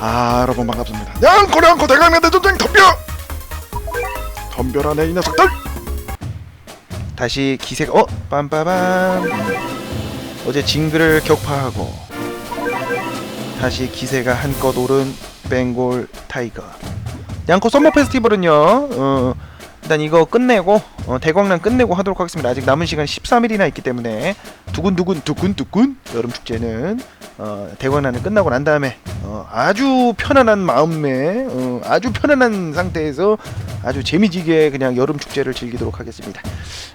아 여러분 반갑습니다. 양코 양코 대강내 대전쟁 덤벼! 덤벼라 내이 녀석들! 다시 기세가 어? 빰빠밤! 어제 징글을 격파하고 다시 기세가 한껏 오른 ben골 타이거. 양코 썸머 페스티벌은요 어, 일단 이거 끝내고 어, 대광란 끝내고 하도록 하겠습니다. 아직 남은 시간 13일이나 있기 때문에 두근두근 두근두근 여름 축제는 어, 대광란을 끝나고 난 다음에 어, 아주 편안한 마음에 어, 아주 편안한 상태에서 아주 재미지게 그냥 여름 축제를 즐기도록 하겠습니다.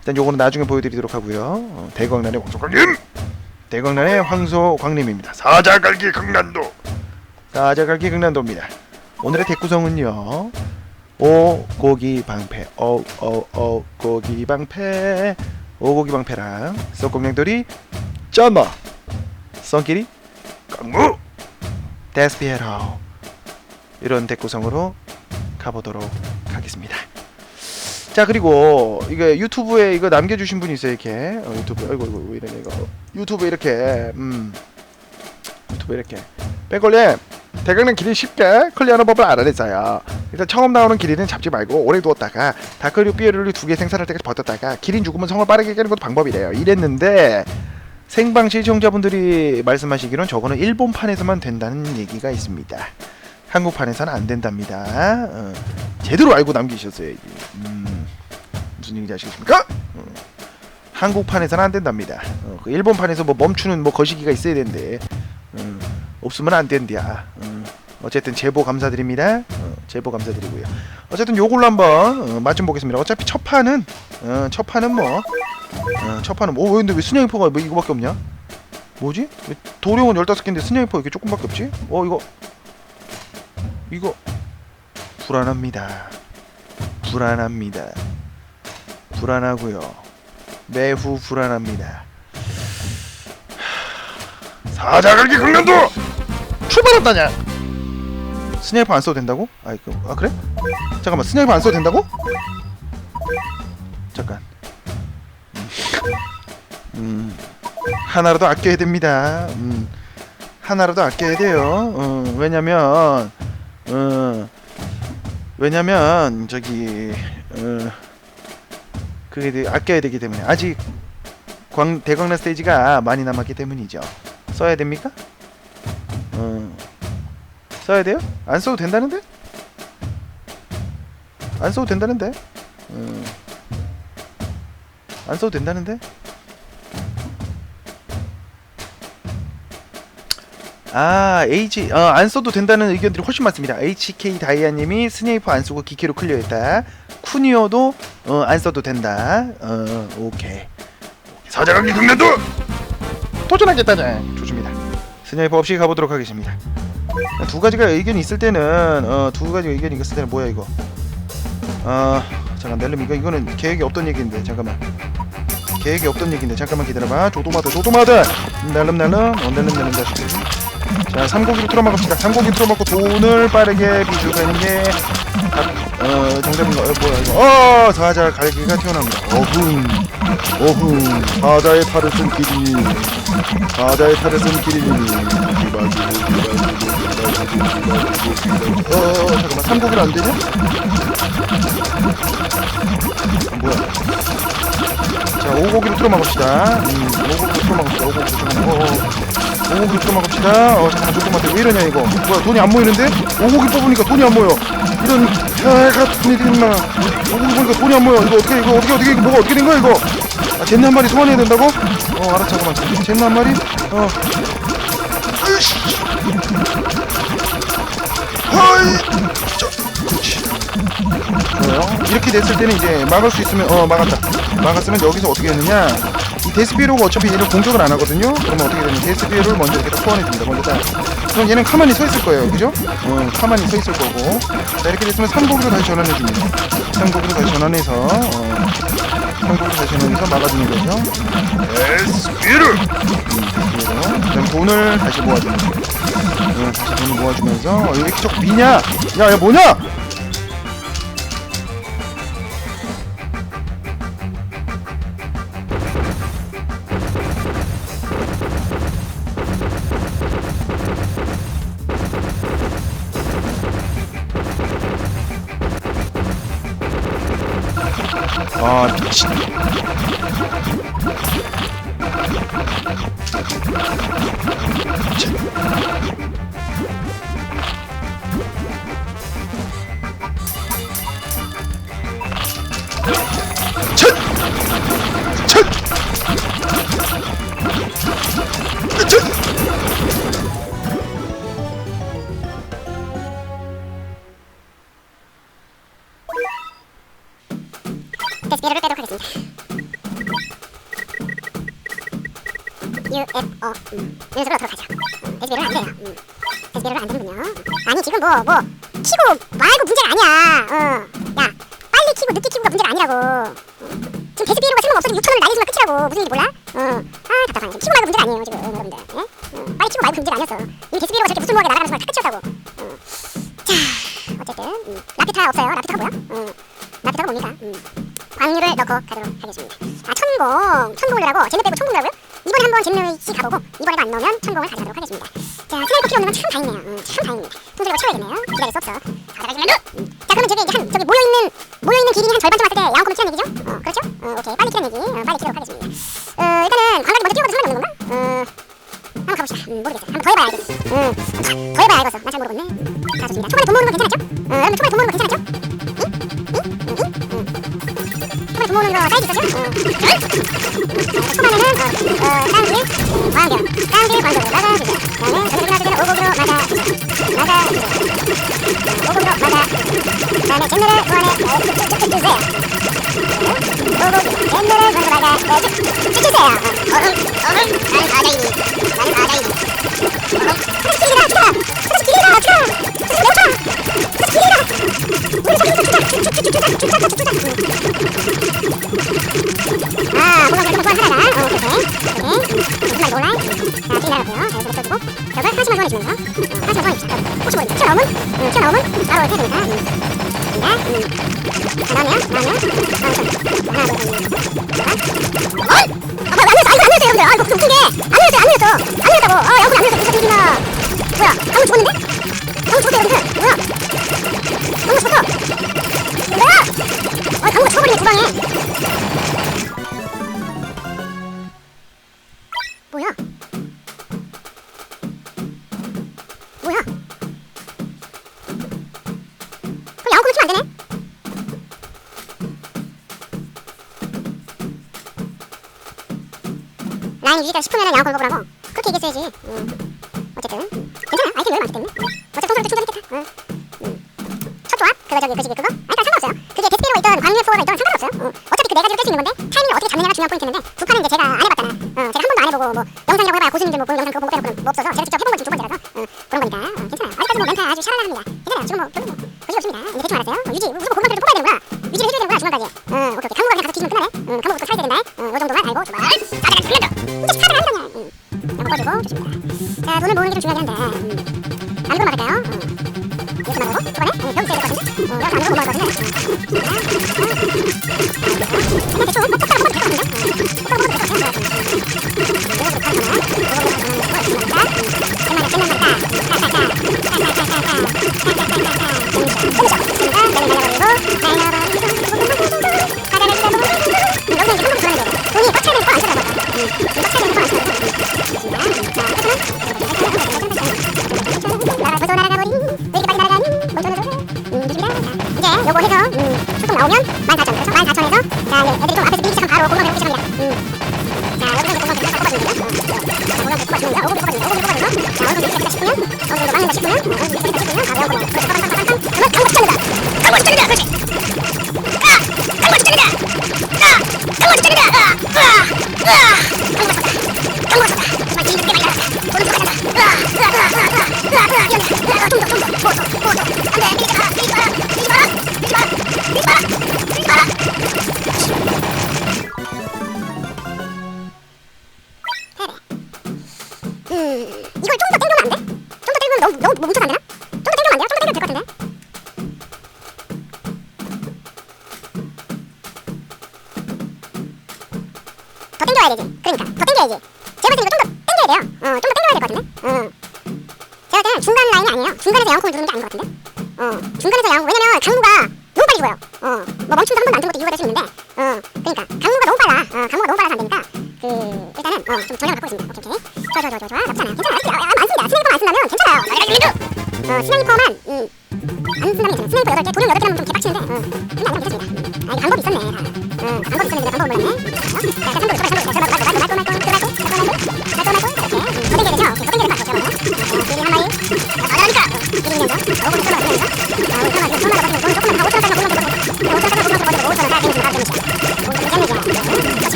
일단 요거는 나중에 보여드리도록 하고요. 어, 대광란의 황소광님! 대광란의 황소광님입니다. 사자갈기 강난도! 사자갈기 강난도입니다. 오늘의 대구성은요 오 고기 방패 오오오 고기 방패 오 고기 방패랑 썩공룡돌이 쩌머 썬끼리 강무 데스피에로 이런 대구성으로 가보도록 하겠습니다. 자 그리고 이거 유튜브에 이거 남겨주신 분이 있어요 이렇게. 어, 유튜브. 아이고 이거 왜 이러냐 이거. 유튜브에 이렇게 음. 유튜브에 이렇게 백걸님 대강릉 길이 쉽게 클리어하는 법을 알아냈어요. 일단 처음 나오는 길이는 잡지 말고 오래 두었다가 다크류 삐에르를 두 개 생산할 때까지 버텼다가 기린 죽으면 성을 빠르게 깨는 것도 방법이래요. 이랬는데 생방 시청자분들이 말씀하시기로는 저거는 일본판에서만 된다는 얘기가 있습니다. 한국판에서는 안 된답니다. 어, 제대로 알고 남기셨어야지. 음, 무슨 얘기인지 아시겠습니까? 어, 한국판에서는 안 된답니다. 어, 그 일본판에서 뭐 멈추는 뭐 거시기가 있어야 되는데 음, 없으면 안 된대야. 음, 어쨌든 제보 감사드립니다. 어, 제보 감사드리고요. 어쨌든 요걸로 한번 어, 맛좀 보겠습니다. 어차피 첫 판은 어, 첫 판은 뭐 어, 첫 판은 뭐 근데 왜 순양이포가 뭐 이거밖에 없냐? 뭐지? 왜 도룡은 15개인데 순양이포 이렇게 조금밖에 없지? 어 이거 이거 불안합니다. 불안합니다. 불안하고요. 매우 불안합니다. 사자갈기 강난도 출발한다냐? 스나이퍼 안 써도 된다고? 아이 그, 아 그래? 잠깐만 스나이퍼 안 써도 된다고? 잠깐. 음, 하나라도 아껴야 됩니다. 음, 하나라도 아껴야 돼요. 어, 왜냐면, 어, 왜냐면 저기, 어, 그게 되- 아껴야 되기 때문에 아직 광 대광란 스테이지가 많이 남았기 때문이죠. 써야 됩니까? 어, 써야 돼요? 안 써도 된다는데? 안 써도 된다는데? 어, 안 써도 된다는데? 아 H 어, 안 써도 된다는 의견들이 훨씬 많습니다. HK 다이아님이 스네이프 안 쓰고 기키로 클리어했다. 쿠니어도 어, 안 써도 된다. 어 오케이. 사자강기 강난도 도전하겠다냐. 스네이프 없이 가보도록 하겠습니다. 두 가지가 의견이 있을 때는 어, 두 가지 의견이 있을 때는 뭐야 이거? 어 잠깐 넬름 이거 이거는 계획이 없던 얘기인데 잠깐만. 계획이 없던 얘기인데 잠깐만 기다려봐. 조도마도 조도마도 넬름 넬름 어 넬름 넬름 다시. 자, 삼고기로 틀어먹읍시다. 삼고기 틀어먹고 돈을 빠르게 비축하는 게 어, 정답인가? 어, 뭐야, 이거. 어, 사자 갈기가 튀어나옵니다. 어흥, 어흥, 사자의 팔을 쓴 기린이, 사자의 팔을 쓴 기린이, 어, 잠깐만, 삼국은 안 되냐? 뭐야. 자, 오고기로 틀어막읍시다. 음, 오곡으로 틀어막읍시다, 오곡으로 틀어막읍시다. 어, 어. 5고기 조금만 갑시다. 어 잠깐 조금만 돼 왜 이러냐 이거. 뭐야 돈이 안 모이는데? 오고기 뽑으니까 돈이 안 모여. 이런 야가 돈이 되겠나 오고기 보니까 돈이 안 모여. 이거 어떻게 이거 어떻게 어떻게 뭐가 어떻게 된 거야 이거? 아 젠나 한 마리 소환해야 된다고? 어 알았어 잠깐만. 젠나 한 마리? 어. 으이씨. 허이. 이렇게 됐을 때는 이제 막을 수 있으면 어 막았다. 막았으면 여기서 어떻게 했느냐? 이 데스피에로가 어차피 얘를 공격을 안 하거든요. 그러면 어떻게 되냐? 데스피에로를 먼저 이렇게 딱 소환해 줍니다. 먼저 딱. 그럼 얘는 가만히 서 있을 거예요, 그죠? 어, 가만히 서 있을 거고. 자 이렇게 됐으면 삼고기로 다시 전환해 줍니다. 삼고기로 다시 전환해서 어, 삼고기로 다시 전환해서 막아주는 거죠. 데스피에로. 음, 그다음 돈을 다시 모아줍니다. 어, 다시 돈을 모아주면서 어, 왜 이렇게 자꾸 미냐? 야, 야 뭐냐? 데스피어를 빼도록 하겠습니다. UFO 음. 연습을 어떻게 하죠? 음. 데스피어를 안 돼요. 음. 데스피어를 안 되는군요. 아니 지금 뭐뭐 키고 말고 문제가 아니야. 어. 야 빨리 키고 늦게 키고가 문제가 아니라고. 어. 지금 데스피어가 쓸모 없어도 6천을 날리지만 끝이라고. 무슨 일인지 몰라? 어. 아 답답하네. 키고 말고 문제가 아니에요 지금 여러분들. 예? 어. 빨리 키고 말고 문제가 아니었어. 이미 데스피어가 저렇게 무슨 무하게 날아가는 순간 다 끝이었다고. 어. 자 어쨌든 음. 라피타 없어요. 라피타가 뭐야? 어. 넣고 가도록 하겠습니다. 아 천공, 넣으라고 젠느 빼고 천공 넣으라고요? 이번에 한번 젠느씨 가보고 이번에도 안 넣으면 천공을 가져가도록 하겠습니다. 자 스나이퍼 필요 없는 건 참 다행이네요. 음, 참 다행입니다. 통솔이고 쳐야겠네요. 기다릴 수 없어. 가져가시면 음. 자 그러면 저기 이제 한 저기 모여 있는 모여 있는 기린이 한 절반쯤 왔을 때 양호컴을 키라는 얘기죠? 어 그렇죠? 어 오케이 빨리 키라는 얘기. 어, 빨리 키도록 하겠습니다. 어 일단은 관광지 먼저 뛰어가도 상관이 없는 건가? 어 한번 가봅시다. 음, 모르겠어요. 한번 더 해봐야 알겠어. 음, 더 해봐야 알겠어. 난잘 모르겠네. 음, 자 좋습니다. 초반에는 어, 어, 다운길, 어, 어. 어. 아, 자, 뒤에 나가고요. 자, 여기서 펴주고. 저걸 하나씩만 소환해주면서. 어, 하나씩만 소환해줍시다. 혹시 모르니까. 튀어나오면, 음, 튀어나오면 바로 해야 되니까. 음. 자, 음. 자. 나오네요. 나오죠. 하나, 둘, 셋, 넷. 자. 어이! 아, 뭐야, 안 흘렸어. 아, 이거 안 흘렸어요, 여러분들. 아, 이거 무슨 웃긴 게. 안 흘렸어요, 안 흘렸어. 안 흘렸다고. 아, 양푼 안 흘렸어. 나 뭐야, 방금 죽었는데? 방금 죽었어, 여러분들. 어차피 통솔도 충전했겠다 응. 음. 첫 조합 그거 저기 그 저기 그거 아니 다 상관없어요 그게 데스피로가 있던 광유포가 있던 상관없어요 어. 어차피 그 네 가지로 뺄수 있는 건데 타이밍을 어떻게 잡느냐가 중요한 포인트인데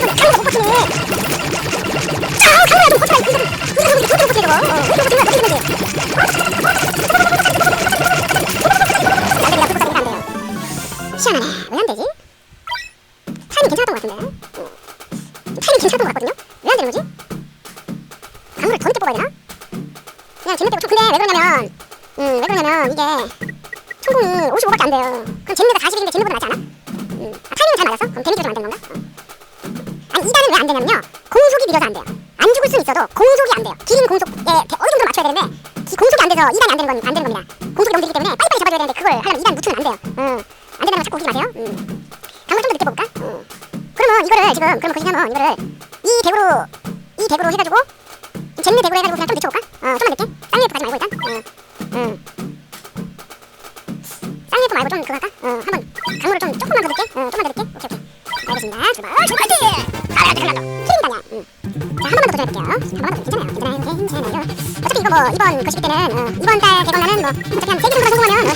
아, 카메라 좀못 버티네. 자, 겨울에도 버티라. 이 사람, 이 사람, 이 사람 버티라고. 어, 이 사람 버티라. 버티는 거지. 음, 안 된다는 거 자꾸 웃지 마세요. 음. 강을 좀더 뽑을까? 음. 그러면 이거를 지금 그러면 거시냐면 이거를 이 대구로 이 대구로 해가지고 잼내 대구로 해가지고 그냥 좀 늦춰볼까? 어, 좀만 늦게. 쌍리프 가지 말고 일단. 응. 응. 쌍리프 말고 좀 그거 할까? 어, 한번 강물을 좀 조금만 더 늦게. 어, 조금만 더 늦게. 오케이 오케이. 알겠습니다. 출발. 출발. 돼. 가야 돼. 힘이다냐. 응. 자, 한 번만 더 도전해볼게요. 한 번만 더 괜찮아요. 괜찮아요. 괜찮아요. 어차피 이거 뭐 이번 그 시기 때는 어, 이번 달 대건나는 뭐 어차피 한세 개 정도 성공하면 어,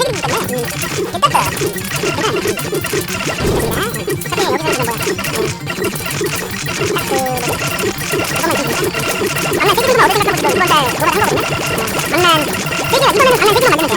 약간 세계가 이거는 방향 세계가 만드는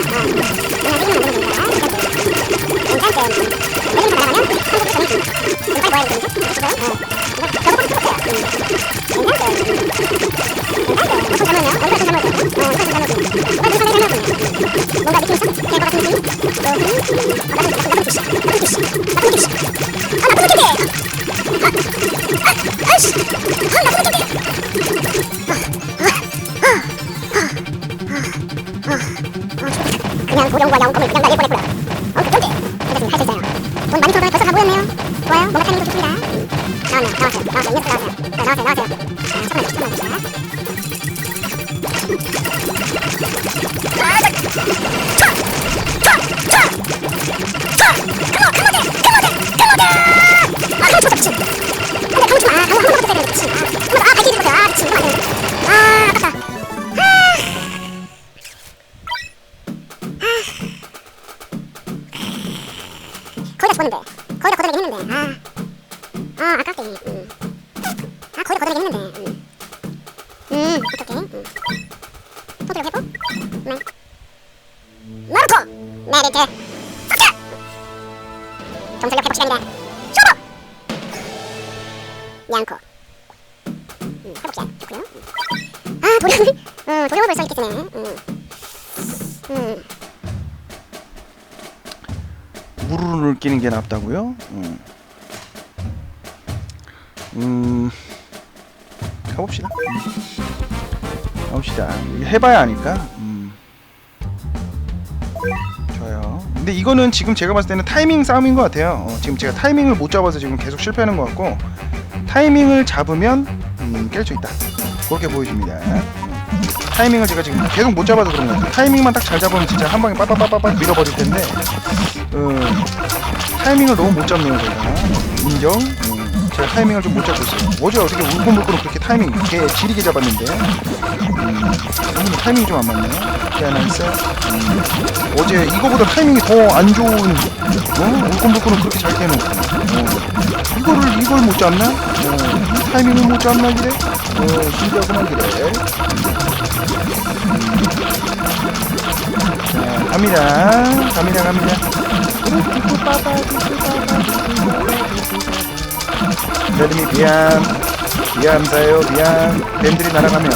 거의 다 죽었는데. 거의 다 거절하긴 했는데. 아, 아 아깝게. 음. 아 거의 다 거절하긴 했는데. 음, 음 오케이 오케이 음. 토트력 회복 네. 마르코! 메리트 서트 정찰력 회복 시간이다 쇼부! 양코. 음, 회복 시간 좋고요 음. 아 도령을. 음, 도령을 벌써 이렇게 쓰네 게 낫다고요? 음. 음. 가봅시다. 가봅시다. 이거 해봐야 아니까. 음. 근데 이거는 지금 제가 봤을 때는 타이밍 싸움인 것 같아요. 어, 지금 제가 타이밍을 못 잡아서 지금 계속 실패하는 것 같고 타이밍을 잡으면 음, 깰 수 있다. 그렇게 보여집니다. 타이밍을 제가 지금 계속 못 잡아서 그런 것 같아요. 타이밍만 딱 잘 잡으면 진짜 한 방에 빠빠빠빠빠 밀어버릴 텐데 어, 타이밍을 너무 못 잡네요 제가 인정 음, 제가 타이밍을 좀 못 잡고 있어요 어제 어떻게 울고불고 그렇게 타이밍 개 지리게 잡았는데 음, 오늘 타이밍이 좀 안 맞네 개 하나 있어 음, 어제 이거보다 타이밍이 더 안 좋은 어? 울고불고는 그렇게 잘 깨놓고 어, 이거를 이걸 못 잡나? 어, 이 타이밍을 못 잡나 그래? 어 신기하구나 그래 자, 갑니다. 갑니다, 갑니다. 레드미 비암, 비암사요, 비암. 뱀들이 날아가면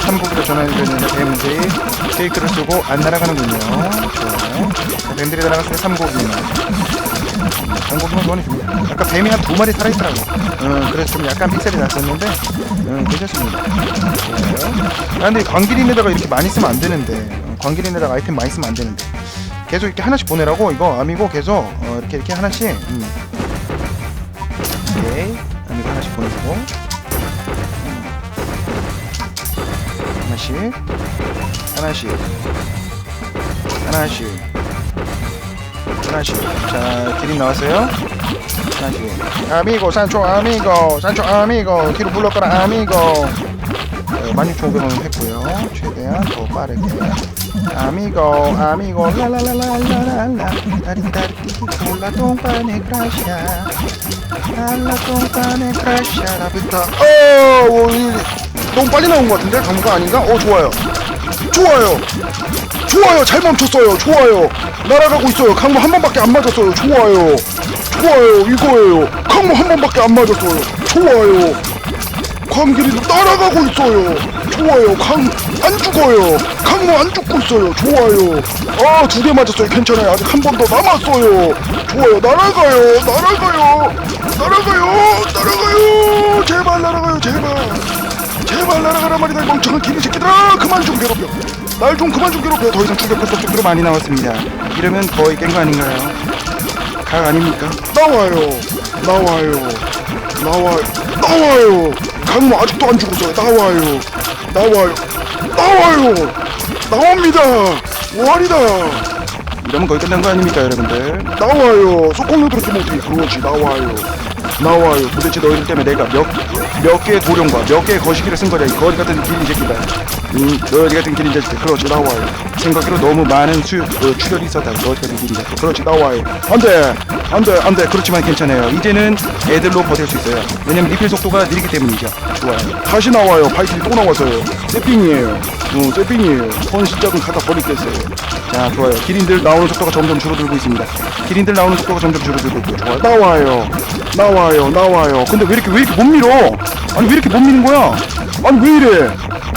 참고기로 전환해주는 뱀들이 케이크를 쓰고 안 날아가는군요. 자, 뱀들이 날아갔을 때 삼고기는 삼 고기만 전해줍니다. 아까 뱀이 한 두 마리 살아있더라고. 어, 그래서 좀 약간 픽셀이 났었는데, 어, 괜찮습니다. 좋아요. 아, 근데 광길인에다가 이렇게 많이 쓰면 안 되는데, 어, 광길인에다가 아이템 많이 쓰면 안 되는데. 계속 이렇게 하나씩 보내라고 이거 아미고 계속 어, 이렇게 이렇게 하나씩 음. 오케이 아미고 하나씩 보내주고 음. 하나씩 하나씩 하나씩 하나씩 자 기린 나왔어요? 하나씩 아미고 산초 아미고 산초 아미고 뒤로 불렀거라 아미고. 어, 16,500원 했고요. 최대한 더 빠르게. 아미고 아미고 랄랄랄랄랄라. 다리다리 콜라 똥파네 크라샤. 랄라 똥파네 크라샤. 라비타. 어 너무 빨리 나온 것 같은데? 강무가 아닌가? 어 좋아요. 좋아요 좋아요 잘 멈췄어요 좋아요 날아가고 있어요 강무 한 번밖에 안 맞았어요 좋아요 좋아요 이거예요 강무 한 번밖에 안 맞았어요 좋아요 광길이 날아가고 있어요. 좋아요. 강 안 죽어요. 강무 안 죽고 있어요. 좋아요. 아두개 맞았어요. 괜찮아요. 아직 한 번 더 남았어요. 좋아요. 날아가요. 날아가요. 날아가요. 날아가요. 제발 날아가요. 제발. 제발 날아가란 말이다. 이 멍청한 기린 새끼들아. 그만 좀 괴롭혀. 날 좀 그만 좀 괴롭혀. 더 이상 것도 정도로 많이 나왔습니다. 이러면 거의 깬 거 아닌가요? 각 아닙니까? 나와요. 나와요. 나와요. 나와요. 강무 아직도 안 죽었어요. 나와요. 나와요. 나와요. 나옵니다. 월이다. 이러면 거의 끝난 거 아닙니까, 여러분들? 나와요. 소콩로 들었지 못해. 그렇지. 나와요. 나와요. 도대체 너희들 때문에 내가 몇, 몇 개의 도령과 몇 개의 거시기를 쓴 거냐, 이 거리 같은 기린 새끼다. 음, 너희 같은 기린 자식들. 그렇지. 나와요. 생각으로 너무 많은 수, 어, 출혈이 있었다. 너희 같은 기린 자식들. 그렇지. 나와요. 안 돼. 안 돼. 안 돼. 그렇지만 괜찮아요. 이제는 애들로 버틸 수 있어요. 왜냐면 리필 속도가 느리기 때문이죠. 좋아요. 다시 나와요. 파이팅이 또 나왔어요. 세핑이에요. 어, 세핑이에요. 선 시작은 갖다 버리겠어요. 자, 좋아요. 기린들 나오는 속도가 점점 줄어들고 있습니다. 기린들 나오는 속도가 점점 줄어들고 있고 좋아요. 나와요. 나와요. 나와요. 근데 왜 이렇게 왜 이렇게 못 밀어? 아니 왜 이렇게 못 미는 거야? 아니 왜 이래?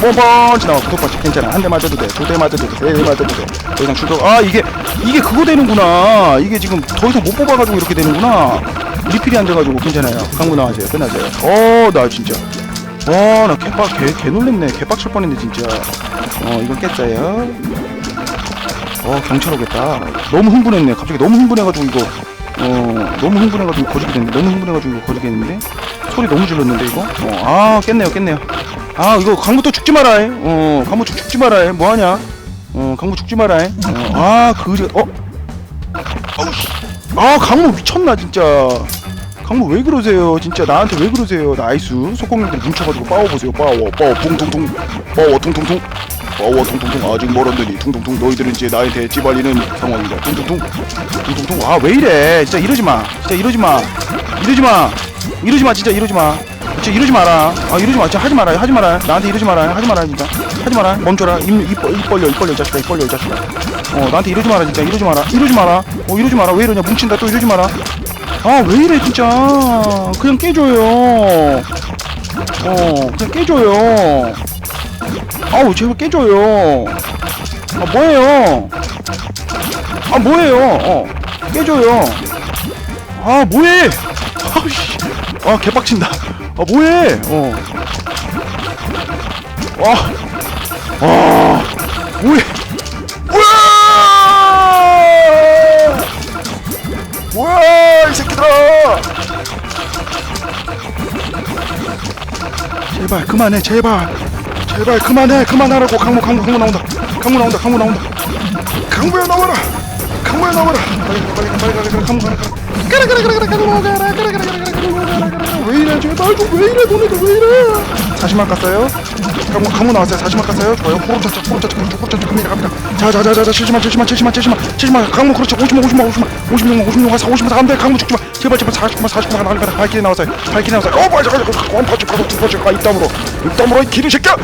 뻔뻔치 나와 구독받지 괜찮아. 한 대 맞아도 돼두 대 맞아도 돼세 대 맞아도 돼더 이상 출동 아 이게 이게 그거 되는구나. 이게 지금 더 이상 못 뽑아가지고 이렇게 되는구나. 리필이 안 돼가지고 괜찮아요. 강구 나와세요. 끝나세요. 어 나 진짜. 와나 개빡 개, 개 놀랬네. 개빡칠 뻔했네 진짜. 어 이건 깼어요. 어 경찰 오겠다. 너무 흥분했네. 갑자기 너무 흥분해가지고 이거. 어 너무 흥분해가지고 거지게 됐네 너무 흥분해가지고 이거 거지게 했는데? 소리 너무 질렀는데 이거? 어아 깼네요 깼네요 아 이거 강부터 죽지 마라 해. 어 강부 죽- 죽지 마라 해. 뭐하냐? 어 강부 죽지 마라 해. 어, 아 그지 어? 아우 씨. 아 강무 미쳤나 진짜. 강무 왜 그러세요? 진짜 나한테 왜 그러세요? 나이스. 속공님들 뭉쳐가지고 빠워보세요. 빠워 빠워 퉁퉁퉁 빠워 퉁퉁퉁. 빠워 퉁퉁퉁. 아직 멀었느니 퉁퉁퉁. 너희들은 이제 나한테 찌발리는 상황이다. 퉁퉁퉁. 퉁퉁퉁. 아 왜 이래? 진짜 이러지 마. 진짜 이러지 마. 이러지 마. 이러지 마. 진짜 이러지 마 진짜 이러지 마라. 아 이러지 마. 진짜 하지 마라. 하지 마라. 나한테 이러지 마라. 하지 마라 진짜. 하지 마라. 멈춰라. 입, 입, 입 벌려 입 벌려 이 자식아. 입 벌려 이 자식아. 어 나한테 이러지 마라 진짜. 이러지 마라. 이러지 마라. 어 이러지 마라. 왜 이러냐. 뭉친다. 또 이러지 마라. 아 왜 이래 진짜. 그냥 깨줘요. 어 그냥 깨줘요. 아우 제발 깨줘요. 아 뭐예요? 아 뭐예요? 어 깨줘요. 아 뭐해? 아우씨. 아 개빡친다 아 뭐해? 어. 와, 와, 뭐해? 뭐야! 뭐야 이 새끼들아! 제발 그만해 제발. 제발 그만해 그만하라고. 강모 강모 강모 나온다. 강무 나온다 강무 나온다. 강무야 나와라 가라 가라 왜 이래 제발 좀왜 이래 너네들 왜 이래 40만 깠어요 강무 강무 나왔어요 40만 깠어요 좋아요 포르차차 포르차차 포르차차 갑니다 갑니다 자자자자 70만 70만 70만 70만 70만 강무 그렇지 50만 50만 50만 56만 56만 50만 안돼 강무 죽지 마 제발 제발 40만 40만 나가라 발길이 나왔어요 발길이 나왔어요 어 맞아 맞아 원파치 가서 두 번째 가 입담으로 입담으로 이 길이 새끼야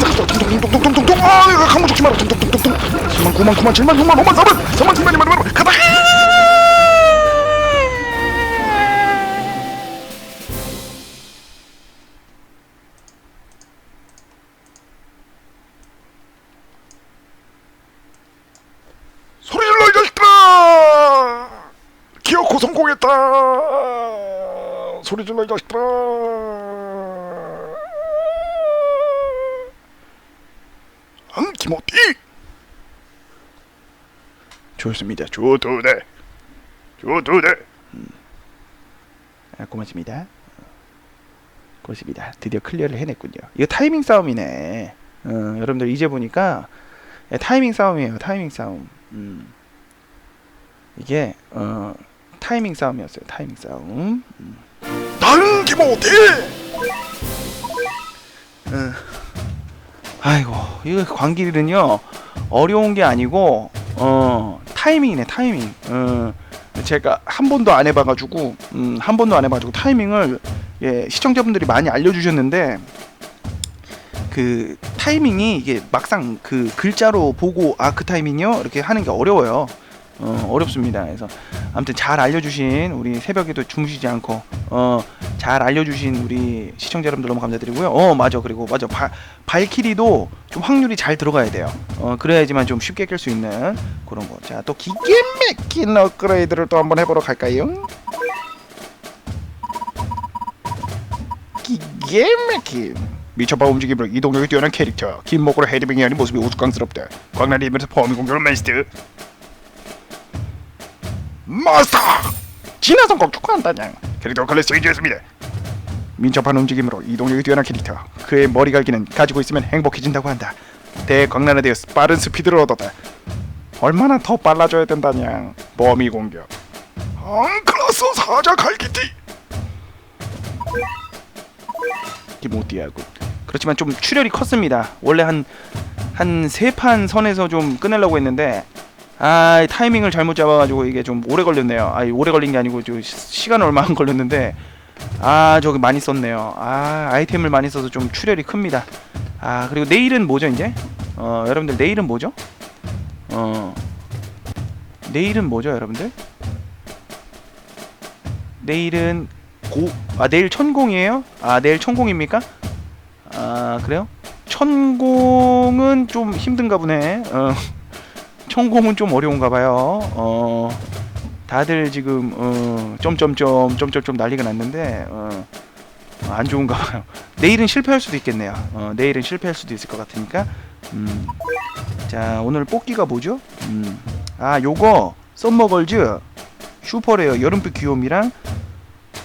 퉁퉁퉁퉁퉁퉁 아 내가 강무 죽지 마라 퉁퉁퉁퉁퉁 10만 9만 9만 7만 6만 5만 4만 4만 7만 2만 2만 가다 소리 질러 이 자식들아 기어코 성공했다 소리 질러 이 자식들아 안 김어띠. 좋습니다. 좋도네. 좋도네. 아, 고맙습니다. 고맙습니다. 드디어 클리어를 해냈군요. 이거 타이밍 싸움이네. 어, 여러분들 이제 보니까 예, 타이밍 싸움이에요. 타이밍 싸움. 음. 이게 어 타이밍 싸움이었어요. 타이밍 싸움. 나는 김어디. 음. 아이고 이거 광길은요 어려운 게 아니고 어 타이밍이네 타이밍. 어 제가 한 번도 안 해봐가지고 음, 한 번도 안 해봐가지고 타이밍을 예 시청자분들이 많이 알려주셨는데 그 타이밍이 이게 막상 그 글자로 보고 아 그 타이밍이요 이렇게 하는 게 어려워요. 어, 어렵습니다. 그래서 아무튼 잘 알려주신 우리 새벽에도 주무시지 않고 어, 잘 알려주신 우리 시청자 여러분들 너무 감사드리고요. 어 맞아 그리고 맞아 바, 발키리도 좀 확률이 잘 들어가야 돼요. 어 그래야지만 좀 쉽게 깰 수 있는 그런 거. 자또 기계 막힌 업그레이드를 또 한번 해보러 갈까요? 기계 막힌 미쳐봐 움직임으로 이동력이 뛰어난 캐릭터 김목으로 헤드빙이 하는 모습이 우스꽝스럽다 광란이 입에서 범위 공격을 마스터 마스터! 진화 성공 축하한다냥 캐릭터 클래스 인지했습니다. 민첩한 움직임으로 이동력이 뛰어난 캐릭터. 그의 머리 갈기는 가지고 있으면 행복해진다고 한다. 대광란에 대해 빠른 스피드를 얻었다. 얼마나 더 빨라져야 된다냥 범위 공격. 앙 클라스 사자 갈기띠! 기모띠하고. 그렇지만 좀 출혈이 컸습니다. 원래 한 한 세 판 선에서 좀 끝내려고 했는데 아 타이밍을 잘못 잡아가지고 이게 좀 오래 걸렸네요. 아 오래 걸린 게 아니고 좀 시- 시간 얼마 안 걸렸는데 아 저기 많이 썼네요. 아 아이템을 많이 써서 좀 출혈이 큽니다. 아 그리고 내일은 뭐죠 이제? 어 여러분들 내일은 뭐죠? 어 내일은 뭐죠 여러분들? 내일은 고 아 내일 천공이에요? 아 내일 천공입니까? 아 그래요? 천공은 좀 힘든가 보네. 어. 천공은 좀 어려운가 봐요. 어, 다들 지금 어, 점점점 점점점 난리가 났는데 어, 안 좋은가 봐요. 내일은 실패할 수도 있겠네요. 어, 내일은 실패할 수도 있을 것 같으니까. 음, 자 오늘 뽑기가 뭐죠? 음, 아 요거 썸머걸즈 슈퍼레어 여름빛 귀요미랑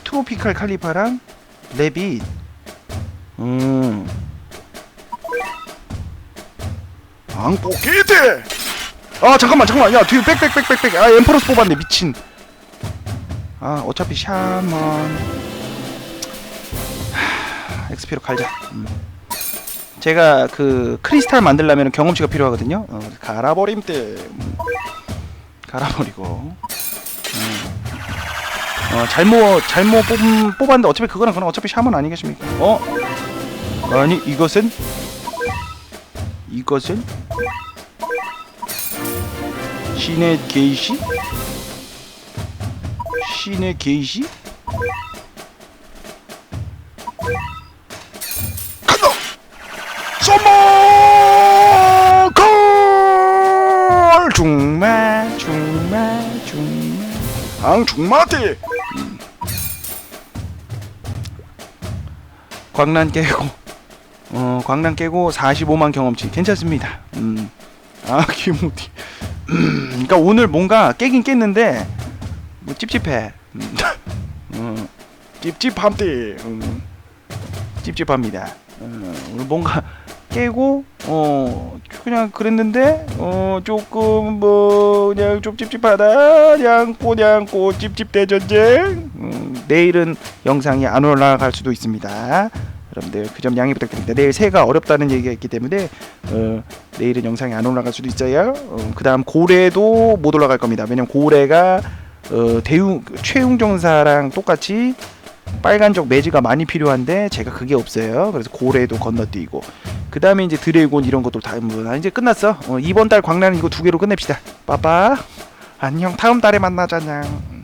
트로피칼 칼리파랑 레빗. 음. 안 뽑기대. 아 잠깐만 잠깐만. 야 뒤에 빽빽빽빽빽. 아 엠퍼러스 뽑았네 미친. 아 어차피 샤먼. 하, 엑스피로 갈자. 음. 제가 그 크리스탈 만들려면 경험치가 필요하거든요. 어, 갈아버림 때 음. 갈아버리고. 음. 어, 잘못 잘못 뽑, 뽑았는데 어차피 그거는 그건 어차피 샤먼 아니겠습니까? 어? 아니 이것은? 이것은 신의 게이시? 신의 게이시? 간다! 서머 걸! 중마 중마 중마 앙 중마티 음. 광란 깨고 어 광란 깨고 45만 경험치 괜찮습니다 음아 기모티 음, 그러니까 오늘 뭔가 깨긴 깼는데 뭐 찝찝해. 음, 음, 찝찝함띠. 음, 찝찝합니다. 음, 오늘 뭔가 깨고 어 그냥 그랬는데 어 조금 뭐 그냥 좀 찝찝하다. 냥꼬 냥꼬 찝찝 대전쟁. 음, 내일은 영상이 안 올라갈 수도 있습니다 여러분들 그 점 양해 부탁드립니다 내일 새가 어렵다는 얘기가 있기 때문에 어, 내일은 영상이 안 올라갈 수도 있어요 어, 그 다음 고래도 못 올라갈 겁니다 왜냐면 고래가 어, 대웅 최웅정사랑 똑같이 빨간적 매지가 많이 필요한데 제가 그게 없어요. 그래서 고래도 건너뛰고 그 다음에 이제 드래곤 이런 것도 다 뭐, 아, 이제 끝났어. 어, 이번 달 광란 이거 두 개로 끝냅시다. 빠빠. 안녕. 다음 달에 만나자냥.